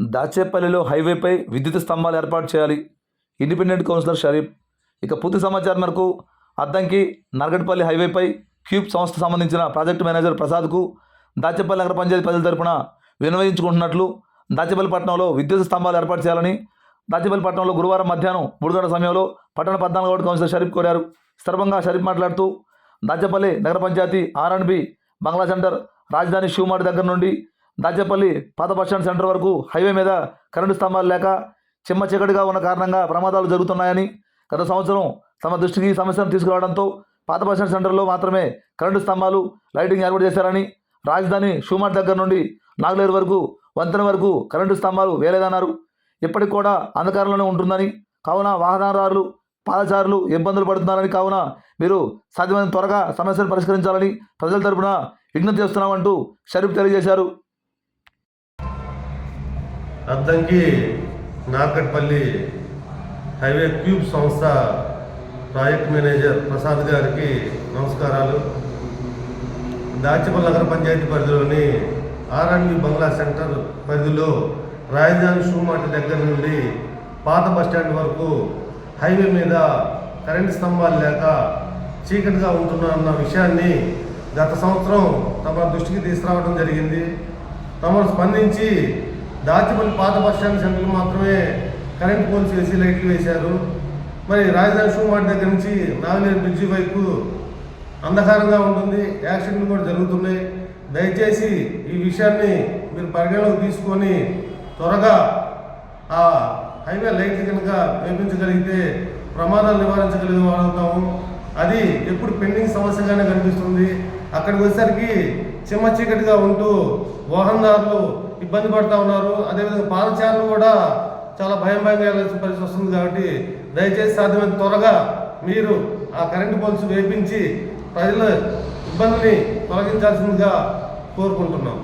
దాచేపల్లిలో హైవేపై విద్యుత్ స్తంభాలు ఏర్పాటు చేయాలి. Independent councillor Sharif. ఇక పూర్తి సమాచారం మేరకు అద్దంకి నరగడ్పల్లి హైవేపై క్యూబ్ సంస్థ సంబంధించిన ప్రాజెక్టు మేనేజర్ ప్రసాద్కు దాచేపల్లి నగర పంచాయతీ ప్రజల తరపున వినియోగించుకుంటున్నట్లు దాచేపల్లి పట్టణంలో విద్యుత్ స్తంభాలు ఏర్పాటు చేయాలని దాచేపల్లి పట్టణంలో గురువారం మధ్యాహ్నం మూడు గంటల సమయంలో పట్టణ పద్నాలుగు వార్డు కౌన్సిలర్ షరీఫ్ కోరారు. సందర్భంగా షరీఫ్ మాట్లాడుతూ Dachepalli Nagar Panchayat R and B Bangla centre Rajdhani shoe mart దగ్గర నుండి దాచేపల్లి పాత బస్టాండ్ సెంటర్ వరకు హైవే మీద కరెంటు స్తంభాలు లేక చిమ్మ చీకటిగా ఉన్న కారణంగా ప్రమాదాలు జరుగుతున్నాయని గత సంవత్సరం తమ దృష్టికి ఈ సమస్యను తీసుకురావడంతో పాత బస్టాండ్ సెంటర్లో మాత్రమే కరెంటు స్తంభాలు లైటింగ్ ఏర్పాటు చేశారని రాజధాని షూమార్ట్ దగ్గర నుండి నాగులేరు వరకు వంతెన వరకు కరెంటు స్తంభాలు వేలేదన్నారు ఇప్పటికి కూడా అంధకారంలోనే ఉంటుందని కావున వాహనదారులు పాదచారులు ఇబ్బందులు పడుతున్నారని కావున మీరు సాధ్యమైన త్వరగా సమస్యను పరిష్కరించాలని ప్రజల తరపున విజ్ఞప్తి చేస్తున్నామంటూ షరీఫ్ తెలియజేశారు. అద్దంకి నార్కట్పల్లి హైవే క్యూబ్ సంస్థ ప్రాజెక్ట్ మేనేజర్ ప్రసాద్ గారికి నమస్కారాలు. దాచిపల్లి నగర పంచాయతీ పరిధిలోని ఆర్ఎండ్బి బంగ్లా సెంటర్ పరిధిలో రాజధాని షూమాటి దగ్గర నుండి పాత బస్టాండ్ వరకు హైవే మీద కరెంటు స్తంభాలు లేక చీకటిగా ఉంటున్నారన్న విషయాన్ని గత సంవత్సరం తమ దృష్టికి తీసుకురావడం జరిగింది. తమను స్పందించి దాచిపల్లి పాత బస్టాండ్ సెంటర్లు మాత్రమే కరెంట్ పోల్స్ వేసి లైట్లు వేశారు. మరి రాజధాని షూమార్ట్ దగ్గర నుంచి నాగలేరు బ్రిడ్జి వైపు అంధకారంగా ఉంటుంది. యాక్సిడెంట్లు కూడా జరుగుతున్నాయి. దయచేసి ఈ విషయాన్ని మీరు పరిగణలోకి తీసుకొని త్వరగా ఆ హైవే లైట్లు కనుక వేపించగలిగితే ప్రమాదాలు నివారించగలిగే వాళ్ళవుతాము అది ఎప్పుడు పెండింగ్ సమస్యగానే కనిపిస్తుంది. అక్కడికి వచ్చేసరికి చిమ్మ చీకటిగా ఉంటూ వాహనదారులు ఇబ్బంది పడుతూ ఉన్నారు. అదేవిధంగా పాదచారులు కూడా చాలా భయం భయంగా వెళ్ళాల్సిన పరిస్థితి వస్తుంది కాబట్టి దయచేసి సాధ్యమైన త్వరగా మీరు ఆ కరెంటు పోల్స్ వేపించి ప్రజల ఇబ్బందిని తొలగించాల్సిందిగా కోరుకుంటున్నాం.